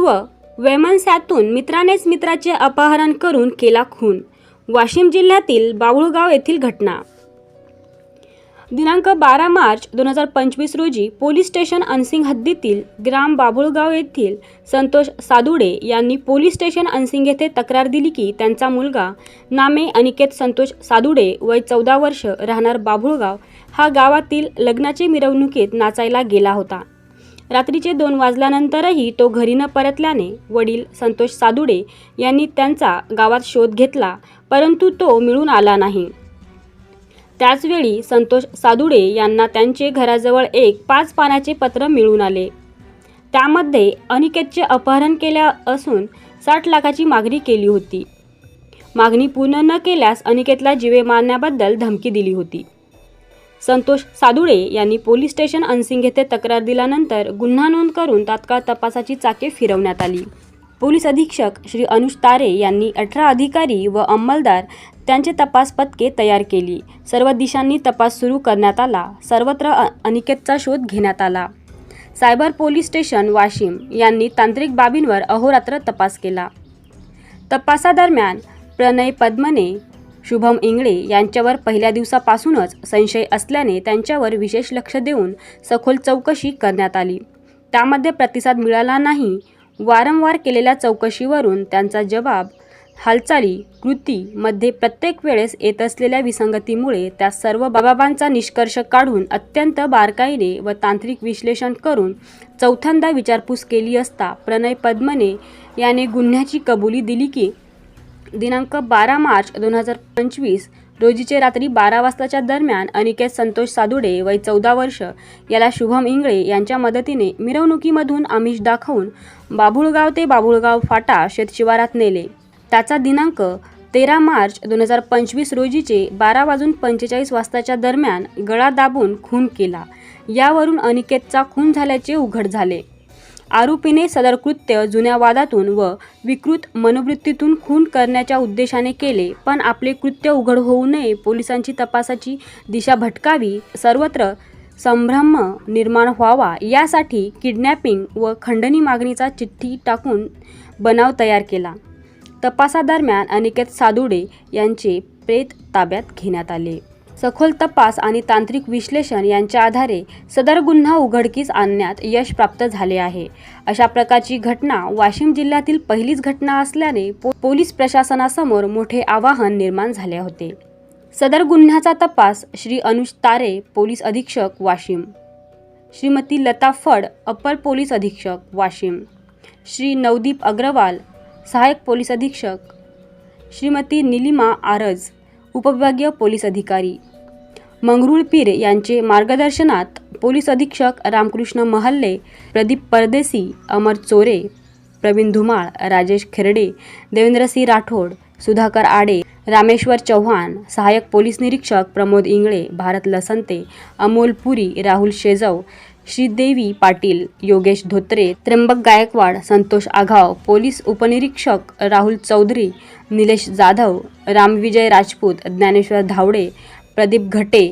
पूर्व वैमनस्यातून मित्रानेच मित्राचे अपहरण करून केला खून. वाशिम जिल्ह्यातील बाभुळगाव येथील घटना. दिनांक बारा मार्च दोन हजार पंचवीस रोजी पोलीस स्टेशन अनसिंग हद्दीतील ग्राम बाभुळगाव येथील संतोष सादुडे यांनी पोलीस स्टेशन अनसिंग येथे तक्रार दिली की त्यांचा मुलगा नामे अनिकेत संतोष सादुडे वय चौदा वर्ष राहणार बाभुळगाव हा गावातील लग्नाची मिरवणुकीत नाचायला गेला होता. रात्रीचे दोन वाजल्यानंतरही तो घरी न परतल्याने वडील संतोष सादुडे यांनी त्यांचा गावात शोध घेतला परंतु तो मिळून आला नाही. त्याचवेळी संतोष सादुडे यांना त्यांचे घराजवळ एक पाच पानाचे पत्र मिळून आले. त्यामध्ये अनिकेतचे अपहरण केल्या असून साठ लाखाची मागणी केली होती. मागणी पूर्ण न केल्यास अनिकेतला जीवे मारण्याबद्दल धमकी दिली होती. संतोष सादुळे यांनी पोलीस स्टेशन अनसिंग येथे तक्रार दिल्यानंतर गुन्हा नोंद करून तात्काळ तपासाची चाके फिरवण्यात आली. पोलीस अधीक्षक श्री अनुज तारे यांनी अठरा अधिकारी व अंमलदार त्यांचे तपास पथके तयार केली. सर्व दिशांनी तपास सुरू करण्यात आला. सर्वत्र अनिकेतचा शोध घेण्यात आला. सायबर पोलीस स्टेशन वाशिम यांनी तांत्रिक बाबींवर अहोरात्र तपास केला. तपासादरम्यान प्रणय पद्मने शुभम इंगळे यांच्यावर पहिल्या दिवसापासूनच संशय असल्याने त्यांच्यावर विशेष लक्ष देऊन सखोल चौकशी करण्यात आली. त्यामध्ये प्रतिसाद मिळाला नाही. वारंवार केलेल्या चौकशीवरून त्यांचा जबाब हालचाली कृतीमध्ये प्रत्येक वेळेस येत असलेल्या विसंगतीमुळे त्या सर्व बाबांचा निष्कर्ष काढून अत्यंत बारकाईने व तांत्रिक विश्लेषण करून चौथ्यांदा विचारपूस केली असता प्रणय पद्मने याने गुन्ह्याची कबुली दिली की दिनांक बारा मार्च दोन हजार पंचवीस रोजीचे रात्री बारा वाजताच्या दरम्यान अनिकेत संतोष सादुडे वय चौदा वर्ष याला शुभम इंगळे यांच्या मदतीने मिरवणुकीमधून आमिष दाखवून बाभुळगाव ते बाभुळगाव फाटा शेतशिवारात नेले. त्याचा दिनांक तेरा मार्च दोन हजार पंचवीस रोजीचे बारा वाजून पंचेचाळीस वाजताच्या दरम्यान गळा दाबून खून केला. यावरून अनिकेतचा खून झाल्याचे उघड झाले. आरोपीने सदर कृत्य जुन्या वादातून व विकृत मनोवृत्तीतून खून करण्याच्या उद्देशाने केले पण आपले कृत्य उघड होऊ नये पोलिसांची तपासाची दिशा भटकावी सर्वत्र संभ्रम निर्माण व्हावा यासाठी किडनॅपिंग व खंडणी मागणीचा चिठ्ठी टाकून बनाव तयार केला. तपासादरम्यान अनिकेत सादुडे यांचे प्रेत ताब्यात घेण्यात आले. सखोल तपास आणि तांत्रिक विश्लेषण यांच्या आधारे सदर गुन्हा उघडकीस आणण्यात यश प्राप्त झाले आहे. अशा प्रकारची घटना वाशिम जिल्ह्यातील पहिलीच घटना असल्याने पो- पोलीस प्रशासनासमोर मोठे आवाहन निर्माण झाले होते. सदर गुन्ह्याचा तपास श्री अनुज तारे पोलीस अधीक्षक वाशिम. श्रीमती लता फड अप्पर पोलीस अधीक्षक वाशिम. श्री नवदीप अग्रवाल सहायक पोलीस अधीक्षक. श्रीमती निलिमा आरज उपविभागीय पोलीस अधिकारी. मंगरुळपीर यांचे मार्गदर्शनात पोलीस अधीक्षक रामकृष्ण महल्ले प्रदीप परदेसी अमर चोरे प्रवीण धुमाळ राजेश खेरडे देवेंद्रसिंह राठोड सुधाकर आडे रामेश्वर चव्हाण सहाय्यक पोलीस निरीक्षक प्रमोद इंगळे भारत लसंते अमोल पुरी राहुल शेजव श्रीदेवी पाटील योगेश धोत्रे त्र्यंबक गायकवाड संतोष आघाव पोलीस उपनिरीक्षक राहुल चौधरी निलेश जाधव रामविजय राजपूत ज्ञानेश्वर धावडे प्रदीप घटे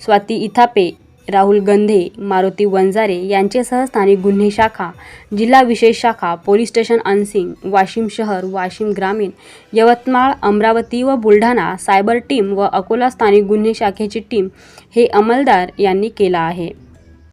स्वाती इथापे राहुल गंधे मारुती वंजारे यांचेसह स्थानिक गुन्हे शाखा जिल्हा विशेष शाखा पोलीस स्टेशन अनसिंग वाशिम शहर वाशिम ग्रामीण यवतमाळ अमरावती व बुलढाणा सायबर टीम व अकोला स्थानिक गुन्हे शाखेची टीम हे अंमलदार यांनी केला आहे.